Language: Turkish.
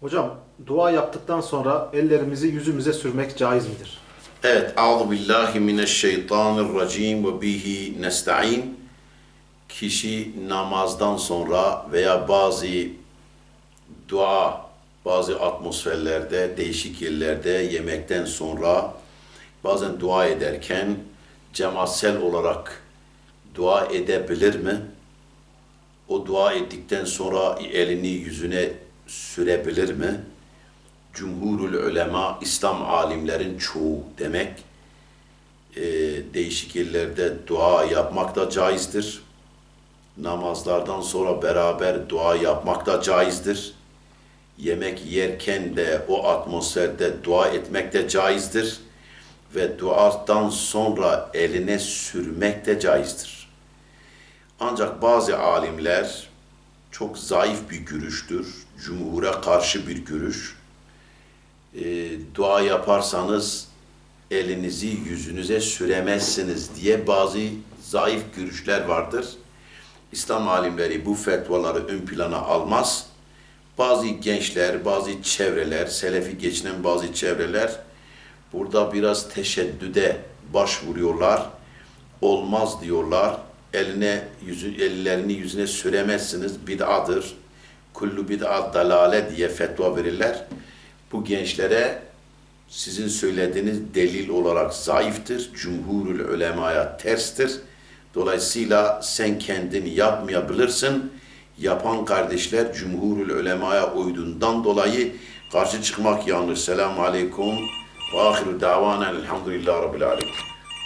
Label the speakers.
Speaker 1: Hocam dua yaptıktan sonra ellerimizi yüzümüze sürmek caiz midir?
Speaker 2: Evet, Euzu billahi mineşşeytanirracim ve bihi nesta'in. Kişi namazdan sonra veya bazı dua, bazı atmosferlerde, değişik yerlerde yemekten sonra bazen dua ederken cemaatsel olarak dua edebilir mi? O dua ettikten sonra elini yüzüne sürebilir mi? Cumhurul ulema, İslam alimlerin çoğu demek. Ee, değişik yerlerde dua yapmak da caizdir. Namazlardan sonra beraber dua yapmak da caizdir. Yemek yerken de o atmosferde dua etmek de caizdir. Ve duadan sonra eline sürmek de caizdir. Ancak bazı alimler çok zayıf bir görüştür. Cumhura karşı bir görüş e, dua yaparsanız elinizi yüzünüze süremezsiniz diye bazı zayıf görüşler vardır. İslam alimleri bu fetvaları ön plana almaz. Bazı gençler, bazı çevreler, selefi geçinen bazı çevreler burada biraz teşeddüde başvuruyorlar. Olmaz diyorlar. Eline yüzü, ellerini yüzüne süremezsiniz. Bid'adır. Kullu bid'at dalale diye fetva verirler bu gençlere sizin söylediğiniz delil olarak zayıftır. Cumhurul ulemaya terstir. Dolayısıyla sen kendin yapmayabilirsin. Yapan kardeşler cumhurul ulemaya uyduğundan dolayı karşı çıkmak yanlış. Selamun aleyküm. Ve ahiru davana elhamdülillahi rabbil alemin.